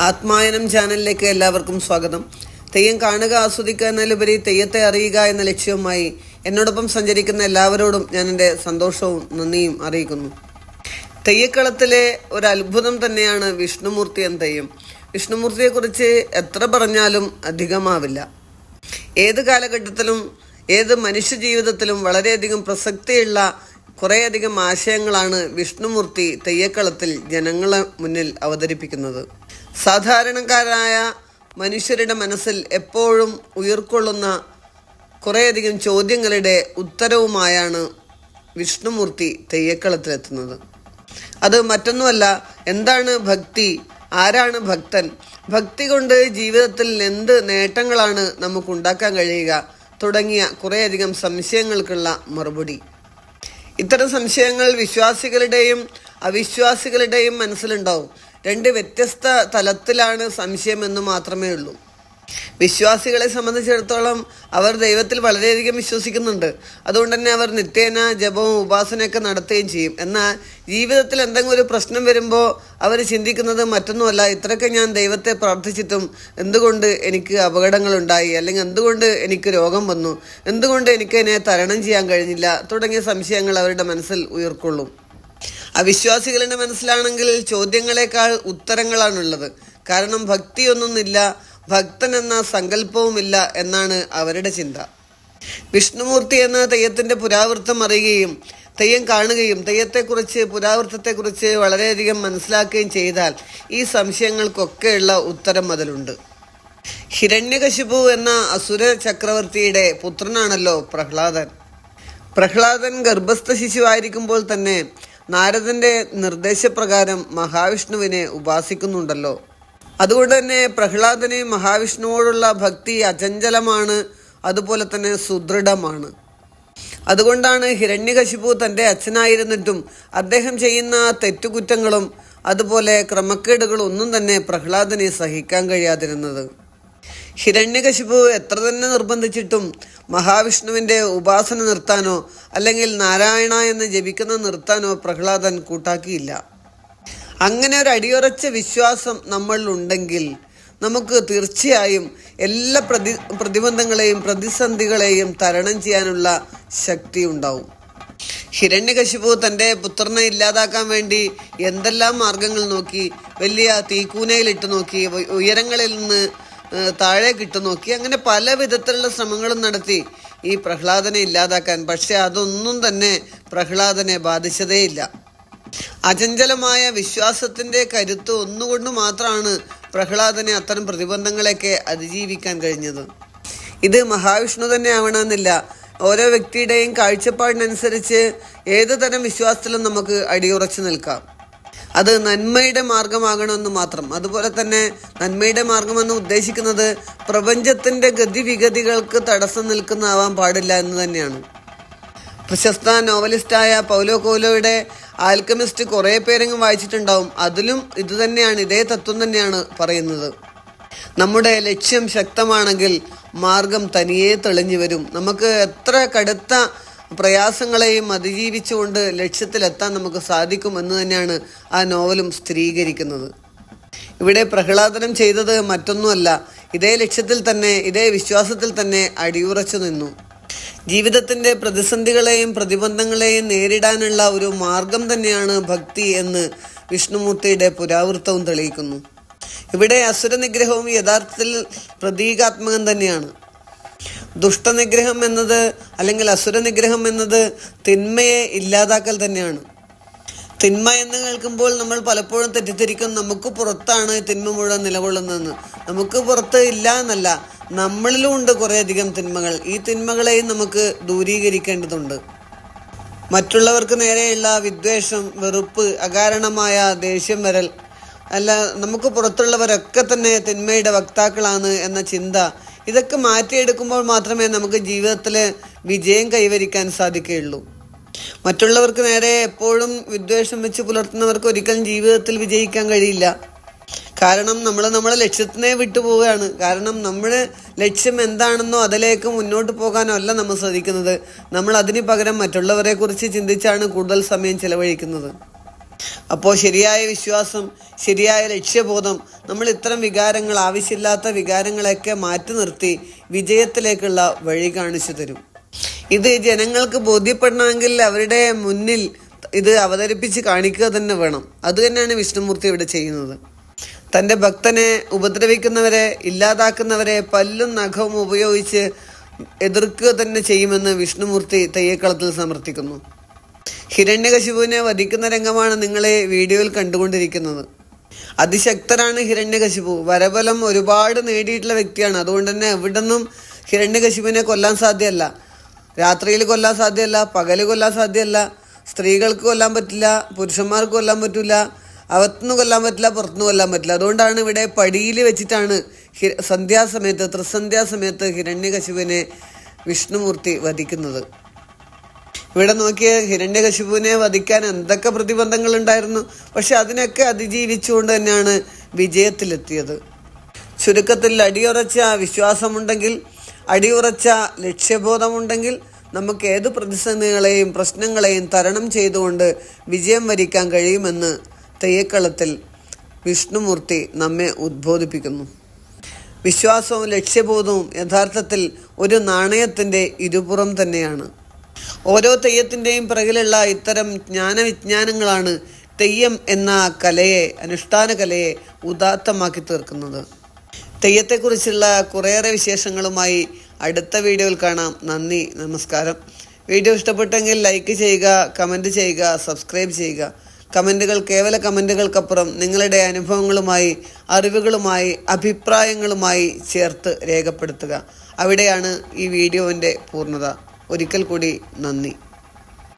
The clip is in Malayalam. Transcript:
ആത്മായനം ചാനലിലേക്ക് എല്ലാവർക്കും സ്വാഗതം. തെയ്യം കാണുക ആസ്വദിക്കുക എന്നതിലുപരി തെയ്യത്തെ അറിയുക എന്ന ലക്ഷ്യവുമായി എന്നോടൊപ്പം സഞ്ചരിക്കുന്ന എല്ലാവരോടും ഞാൻ എന്റെ സന്തോഷവും നന്ദിയും അറിയിക്കുന്നു. തെയ്യക്കളത്തിലെ ഒരു അത്ഭുതം തന്നെയാണ് വിഷ്ണുമൂർത്തി എന്ന തെയ്യം. വിഷ്ണുമൂർത്തിയെക്കുറിച്ച് എത്ര പറഞ്ഞാലും അധികമാവില്ല. ഏത് കാലഘട്ടത്തിലും ഏത് മനുഷ്യ ജീവിതത്തിലും വളരെയധികം പ്രസക്തിയുള്ള കുറേയധികം ആശയങ്ങളാണ് വിഷ്ണുമൂർത്തി തെയ്യക്കളത്തിൽ ജനങ്ങളെ മുന്നിൽ അവതരിപ്പിക്കുന്നത്. സാധാരണക്കാരായ മനുഷ്യരുടെ മനസ്സിൽ എപ്പോഴും ഉയർക്കൊള്ളുന്ന കുറേയധികം ചോദ്യങ്ങളുടെ ഉത്തരവുമായാണ് വിഷ്ണുമൂർത്തി തെയ്യക്കളത്തിലെത്തുന്നത്. അത് മറ്റൊന്നുമല്ല എന്താണ് ഭക്തി? ആരാണ് ഭക്തൻ? ഭക്തി കൊണ്ട് ജീവിതത്തിൽ എന്ത് നേട്ടങ്ങളാണ് നമുക്ക് ഉണ്ടാക്കാൻ കഴിയുക തുടങ്ങിയ കുറേയധികം സംശയങ്ങൾക്കുള്ള മറുപടി. ഇത്തരം സംശയങ്ങൾ വിശ്വാസികളുടെയും അവിശ്വാസികളുടെയും മനസ്സിലുണ്ടാവും. രണ്ട് വ്യത്യസ്ത തലത്തിലാണ് സംശയമെന്ന് മാത്രമേ ഉള്ളൂ. വിശ്വാസികളെ സംബന്ധിച്ചിടത്തോളം അവർ ദൈവത്തിൽ വളരെയധികം വിശ്വസിക്കുന്നുണ്ട്. അതുകൊണ്ട് തന്നെ അവർ നിത്യേന ജപവും ഉപാസനയൊക്കെ നടത്തുകയും ചെയ്യും. എന്നാൽ ജീവിതത്തിൽ എന്തെങ്കിലും ഒരു പ്രശ്നം വരുമ്പോൾ അവർ ചിന്തിക്കുന്നത് മറ്റൊന്നുമല്ല. ഇത്രയൊക്കെ ഞാൻ ദൈവത്തെ പ്രാർത്ഥിച്ചിട്ടും എന്തുകൊണ്ട് എനിക്ക് അപകടങ്ങളുണ്ടായി? അല്ലെങ്കിൽ എന്തുകൊണ്ട് എനിക്ക് രോഗം വന്നു? എന്തുകൊണ്ട് എനിക്ക് എന്നെ തരണം ചെയ്യാൻ കഴിഞ്ഞില്ല? തുടങ്ങിയ സംശയങ്ങൾ അവരുടെ മനസ്സിൽ ഉയർക്കൊള്ളും. അവിശ്വാസികളുടെ മനസ്സിലാണെങ്കിൽ ചോദ്യങ്ങളെക്കാൾ ഉത്തരങ്ങളാണുള്ളത്. കാരണം ഭക്തിയൊന്നുമില്ല. ഭക്തൻ എന്ന സങ്കല്പവുമില്ല എന്നാണ് അവരുടെ ചിന്ത. വിഷ്ണുമൂർത്തി എന്ന തെയ്യത്തിന്റെ പുരാവൃത്തം അറിയുകയും തെയ്യം കാണുകയും തെയ്യത്തെക്കുറിച്ച് പുരാവൃത്തത്തെക്കുറിച്ച് വളരെയധികം മനസ്സിലാക്കുകയും ചെയ്താൽ ഈ സംശയങ്ങൾക്കൊക്കെയുള്ള ഉത്തരം അതിലുണ്ട്. ഹിരണ്യകശിപു എന്ന അസുര ചക്രവർത്തിയുടെ പുത്രനാണല്ലോ പ്രഹ്ലാദൻ. പ്രഹ്ലാദൻ ഗർഭസ്ഥ ശിശുവായിരിക്കുമ്പോൾ തന്നെ നാരദന്റെ നിർദ്ദേശപ്രകാരം മഹാവിഷ്ണുവിനെ ഉപാസിക്കുന്നുണ്ടല്ലോ. അതുകൊണ്ട് തന്നെ പ്രഹ്ലാദന് മഹാവിഷ്ണുവോടുള്ള ഭക്തി അചഞ്ചലമാണ് അതുപോലെ തന്നെ സുദൃഢമാണ്. അതുകൊണ്ടാണ് ഹിരണ്യകശിപു തന്റെ അച്ഛനായിരുന്നിട്ടും അദ്ദേഹം ചെയ്യുന്ന തെറ്റുകുറ്റങ്ങളും അതുപോലെ ക്രമക്കേടുകളും ഒന്നും തന്നെ പ്രഹ്ലാദനെ സഹിക്കാൻ കഴിയാതിരുന്നത്. ഹിരണ്യകശിപു എത്ര തന്നെ നിർബന്ധിച്ചിട്ടും മഹാവിഷ്ണുവിന്റെ ഉപാസന നിർത്താനോ അല്ലെങ്കിൽ നാരായണ എന്ന് ജപിക്കുന്ന നിർത്താനോ പ്രഹ്ലാദൻ കൂട്ടാക്കിയില്ല. അങ്ങനെ ഒരു അടിയുറച്ച വിശ്വാസം നമ്മളിലുണ്ടെങ്കിൽ നമുക്ക് തീർച്ചയായും എല്ലാ പ്രതി പ്രതിബന്ധങ്ങളെയും പ്രതിസന്ധികളെയും തരണം ചെയ്യാനുള്ള ശക്തി ഉണ്ടാവും. ഹിരണ്യകശിപു തന്റെ പുത്രനെ ഇല്ലാതാക്കാൻ വേണ്ടി എന്തെല്ലാം മാർഗങ്ങൾ നോക്കി വലിയ തീക്കൂനയിലിട്ട് നോക്കി ഉയരങ്ങളിൽ നിന്ന് താഴെ കിട്ടു നോക്കി അങ്ങനെ പല വിധത്തിലുള്ള ശ്രമങ്ങളും നടത്തി ഈ പ്രഹ്ലാദനെ ഇല്ലാതാക്കാൻ. പക്ഷെ അതൊന്നും തന്നെ പ്രഹ്ലാദനെ ബാധിച്ചതേയില്ല. അചഞ്ചലമായ വിശ്വാസത്തിന്റെ കരുത്ത് ഒന്നുകൊണ്ട് മാത്രമാണ് പ്രഹ്ലാദനെ അത്തരം പ്രതിബന്ധങ്ങളെയൊക്കെ അതിജീവിക്കാൻ കഴിഞ്ഞത്. ഇത് മഹാവിഷ്ണു തന്നെ ആവണമെന്നില്ല ഓരോ വ്യക്തിയുടെയും കാഴ്ചപ്പാടിനനുസരിച്ച് ഏത് തരം വിശ്വാസത്തിലും നമുക്ക് അടിയുറച്ചു നിൽക്കാം. അത് നന്മയുടെ മാർഗമാകണമെന്ന് മാത്രം. അതുപോലെ തന്നെ നന്മയുടെ മാർഗമെന്ന് ഉദ്ദേശിക്കുന്നത് പ്രപഞ്ചത്തിന്റെ ഗതിവിഗതികൾക്ക് തടസ്സം നിൽക്കുന്നതാവാൻ പാടില്ല എന്ന് തന്നെയാണ്. പ്രശസ്ത നോവലിസ്റ്റായ പൗലോ കോലോയുടെ ആൽക്കമിസ്റ്റ് കുറേ പേരെങ്കിലും വായിച്ചിട്ടുണ്ടാവും. അതിലും ഇത് തന്നെയാണ് ഇതേ തത്വം തന്നെയാണ് പറയുന്നത്. നമ്മുടെ ലക്ഷ്യം ശക്തമാണെങ്കിൽ മാർഗം തനിയെ തെളിഞ്ഞു വരും. നമുക്ക് എത്ര കടുത്ത പ്രയാസങ്ങളെയും അതിജീവിച്ചുകൊണ്ട് ലക്ഷ്യത്തിലെത്താൻ നമുക്ക് സാധിക്കും എന്ന് തന്നെയാണ് ആ നോവലും സ്ഥിരീകരിക്കുന്നത്. ഇവിടെ പ്രഹ്ലാദനം ചെയ്തത് മറ്റൊന്നുമല്ല. ഇതേ ലക്ഷ്യത്തിൽ തന്നെ ഇതേ വിശ്വാസത്തിൽ തന്നെ അടിയുറച്ചു നിന്നു. ജീവിതത്തിന്റെ പ്രതിസന്ധികളെയും പ്രതിബന്ധങ്ങളെയും നേരിടാനുള്ള ഒരു മാർഗം തന്നെയാണ് ഭക്തി എന്ന് വിഷ്ണുമൂർത്തിയുടെ പുരാവൃത്തവും തെളിയിക്കുന്നു. ഇവിടെ അസുര നിഗ്രഹവും യഥാർത്ഥത്തിൽ പ്രതീകാത്മകം തന്നെയാണ്. ദുഷ്ടനിഗ്രഹം എന്നത് അല്ലെങ്കിൽ അസുരനിഗ്രഹം എന്നത് തിന്മയെ ഇല്ലാതാക്കൽ തന്നെയാണ്. തിന്മ എന്ന് കേൾക്കുമ്പോൾ നമ്മൾ പലപ്പോഴും തെറ്റിദ്ധരിക്കും നമുക്ക് പുറത്താണ് തിന്മ മുഴുവൻ നിലകൊള്ളുന്നതെന്ന്. നമുക്ക് പുറത്ത് ഇല്ല എന്നല്ല നമ്മളിലും ഉണ്ട് കുറേയധികം തിന്മകൾ. ഈ തിന്മകളെയും നമുക്ക് ദൂരീകരിക്കേണ്ടതുണ്ട്. മറ്റുള്ളവർക്ക് നേരെയുള്ള വിദ്വേഷം വെറുപ്പ് അകാരണമായ ദേഷ്യം വരൽ അല്ല നമുക്ക് പുറത്തുള്ളവരൊക്കെ തന്നെ തിന്മയുടെ വക്താക്കളാണ് എന്ന ചിന്ത ഇതൊക്കെ മാറ്റിയെടുക്കുമ്പോൾ മാത്രമേ നമുക്ക് ജീവിതത്തിൽ വിജയം കൈവരിക്കാൻ സാധിക്കുകയുള്ളൂ. മറ്റുള്ളവർക്ക് നേരെ എപ്പോഴും വിദ്വേഷം വെച്ച് പുലർത്തുന്നവർക്ക് ഒരിക്കലും ജീവിതത്തിൽ വിജയിക്കാൻ കഴിയില്ല. കാരണം നമ്മൾ നമ്മളെ ലക്ഷ്യത്തിനെ വിട്ടുപോവുകയാണ് കാരണം നമ്മുടെ ലക്ഷ്യം എന്താണെന്നോ അതിലേക്ക് മുന്നോട്ട് പോകാനോ അല്ല നമ്മൾ ശ്രദ്ധിക്കുന്നത്. നമ്മൾ അതിന് പകരം മറ്റുള്ളവരെ കുറിച്ച് ചിന്തിച്ചാണ് കൂടുതൽ സമയം ചെലവഴിക്കുന്നത്. അപ്പോൾ ശരിയായ വിശ്വാസം ശരിയായ ലക്ഷ്യബോധം നമ്മൾ ഇത്തരം വികാരങ്ങൾ ആവശ്യമില്ലാത്ത വികാരങ്ങളെയൊക്കെ മാറ്റി നിർത്തി വിജയത്തിലേക്കുള്ള വഴി കാണിച്ചു തരും. ഇത് ജനങ്ങൾക്ക് ബോധ്യപ്പെടണമെങ്കിൽ അവരുടെ മുന്നിൽ ഇത് അവതരിപ്പിച്ച് കാണിക്കുക തന്നെ വേണം. അത് തന്നെയാണ് വിഷ്ണുമൂർത്തി ഇവിടെ ചെയ്യുന്നത്. തന്റെ ഭക്തനെ ഉപദ്രവിക്കുന്നവരെ ഇല്ലാതാക്കുന്നവരെ പല്ലും നഖവും ഉപയോഗിച്ച് എതിർക്കുക തന്നെ ചെയ്യുമെന്ന് വിഷ്ണുമൂർത്തി തെയ്യക്കളത്തിൽ സമർത്ഥിക്കുന്നു. ഹിരണ്യകശിപുവിനെ വധിക്കുന്ന രംഗമാണ് നിങ്ങളെ വീഡിയോയിൽ കണ്ടുകൊണ്ടിരിക്കുന്നത്. അതിശക്തരാണ് ഹിരണ്യകശിപു. വരബലം ഒരുപാട് നേടിയിട്ടുള്ള വ്യക്തിയാണ്. അതുകൊണ്ട് തന്നെ എവിടെ നിന്നും ഹിരണ്യകശിപുവിനെ കൊല്ലാൻ സാധ്യമല്ല രാത്രിയിൽ കൊല്ലാൻ സാധ്യമല്ല പകൽ കൊല്ലാൻ സാധ്യമല്ല സ്ത്രീകൾക്ക് കൊല്ലാൻ പറ്റില്ല പുരുഷന്മാർക്ക് കൊല്ലാൻ പറ്റില്ല അകത്തുനിന്ന് കൊല്ലാൻ പറ്റില്ല പുറത്തുനിന്ന് കൊല്ലാൻ പറ്റില്ല. അതുകൊണ്ടാണ് ഇവിടെ പടിയിൽ വെച്ചിട്ടാണ് സന്ധ്യാസമയത്ത് ത്രിസന്ധ്യാസമയത്ത് ഹിരണ്യകശിപുവിനെ വിഷ്ണുമൂർത്തി വധിക്കുന്നത്. ഇവിടെ നോക്കിയ ഹിരണ്യകശിപുവിനെ വധിക്കാൻ എന്തൊക്കെ പ്രതിബന്ധങ്ങൾ ഉണ്ടായിരുന്നു പക്ഷെ അതിനൊക്കെ അതിജീവിച്ചുകൊണ്ട് തന്നെയാണ് വിജയത്തിലെത്തിയത്. ചുരുക്കത്തിൽ അടിയുറച്ച വിശ്വാസമുണ്ടെങ്കിൽ അടിയുറച്ച ലക്ഷ്യബോധമുണ്ടെങ്കിൽ നമുക്ക് ഏത് പ്രതിസന്ധികളെയും പ്രശ്നങ്ങളെയും തരണം ചെയ്തുകൊണ്ട് വിജയം വരിക്കാൻ കഴിയുമെന്ന് തെയ്യക്കളത്തിൽ വിഷ്ണുമൂർത്തി നമ്മെ ഉദ്ബോധിപ്പിക്കുന്നു. വിശ്വാസവും ലക്ഷ്യബോധവും യഥാർത്ഥത്തിൽ ഒരു നാണയത്തിന്റെ ഇരുപുറം തന്നെയാണ്. ഓരോ തെയ്യത്തിന്റെയും പിറകിലുള്ള ഇത്തരം ജ്ഞാനവിജ്ഞാനങ്ങളാണ് തെയ്യം എന്ന കലയെ അനുഷ്ഠാന കലയെ ഉദാത്തമാക്കി തീർക്കുന്നത്. തെയ്യത്തെക്കുറിച്ചുള്ള കുറേയേറെ വിശേഷങ്ങളുമായി അടുത്ത വീഡിയോയിൽ കാണാം. നന്ദി നമസ്കാരം. വീഡിയോ ഇഷ്ടപ്പെട്ടെങ്കിൽ ലൈക്ക് ചെയ്യുക കമന്റ് ചെയ്യുക സബ്സ്ക്രൈബ് ചെയ്യുക. കമന്റുകൾ കേവല കമന്റുകൾക്കപ്പുറം നിങ്ങളുടെ അനുഭവങ്ങളുമായി അറിവുകളുമായി അഭിപ്രായങ്ങളുമായി ചേർത്ത് രേഖപ്പെടുത്തുക. അവിടെയാണ് ഈ വീഡിയോവിന്റെ പൂർണത. ഒരിക്കൽ കൂടി നന്ദി.